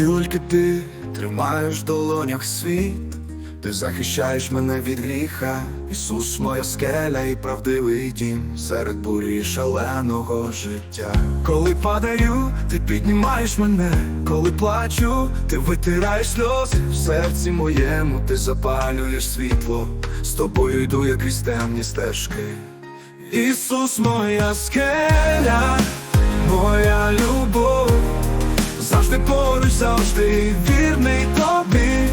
Тільки ти тримаєш в долонях світ, ти захищаєш мене від гріха, Ісус, моя скеля і правдивий дім серед бурі шаленого життя. Коли падаю, ти піднімаєш мене, коли плачу, ти витираєш сльози. В серці моєму, ти запалюєш світло, з тобою йду я крізь темні стежки. Ісус, моя скеля, моя любов, завжди поруч, завжди вірний тобі.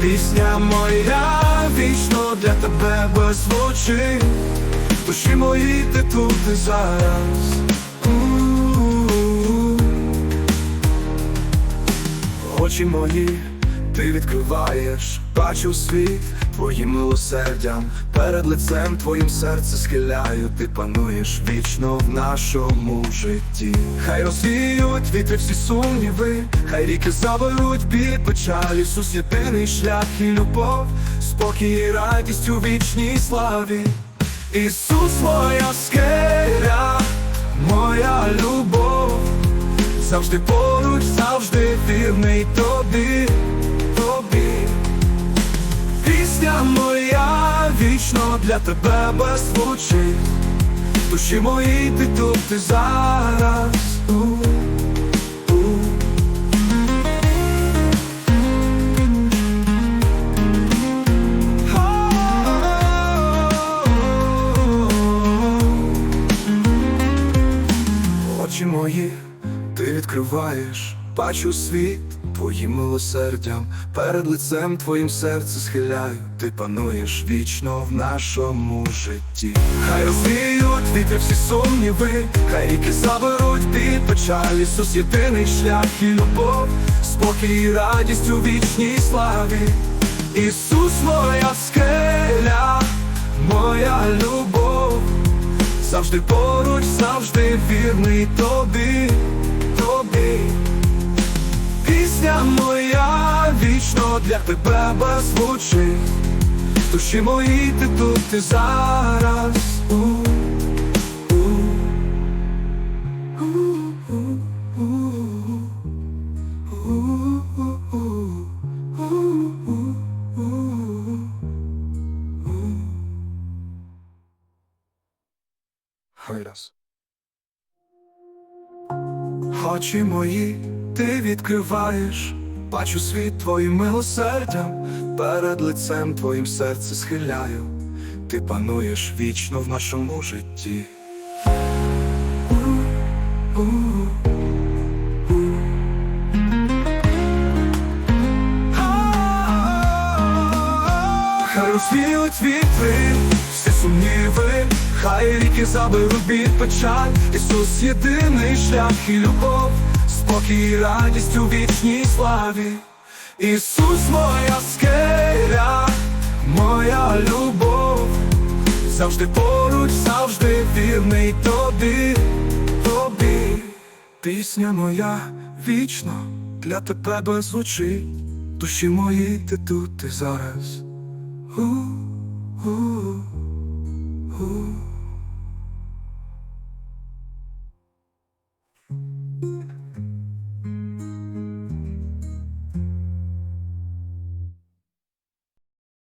Пісня моя вічно для тебе без очі. Душі мої ти тут і зараз Очі мої ти відкриваєш, бачу світ твоїм милосердям, перед лицем твоїм серце схиляю, ти пануєш вічно в нашому житті. Хай розвіють вітри всі сумніви, хай ріки заберуть біль печаль, Ісус єдиний шлях і любов, спокій і радість у вічній славі. Ісус, моя скеля, моя любов завжди поруч, завжди вірний тобі. Пісня моя вічно для тебе беззвучить Душі мої ти тут і зараз. У-у. Очі мої ти відкриваєш, бачу світ твоїм милосердям, перед лицем твоїм серце схиляю, ти пануєш вічно в нашому житті. Хай розвіють вітри всі сумніви, хай ріки заберуть під печаль, Ісус єдиний шлях і любов, спокій і радість у вічній славі. Ісус, моя скеля, моя любов. Завжди поруч, завжди вірний тобі, тобі. Пісня моя вічно для тебе беззвучить Душі мої ти тут і зараз. Хай раз. Очі мої ти відкриваєш, бачу світ твоїм милосердям, перед лицем твоїм серце схиляю, ти пануєш вічно в нашому житті. Хай розвіють вітри, всі сумніви, хай ріки заберуть від печаль, Ісус єдиний шлях і любов, спокій радість у вічній славі. Ісус, моя скеля, моя любов, завжди поруч, завжди вірний тобі, тобі. Пісня моя вічно для тебе беззвучить, душі мої ти тут і зараз. У-у.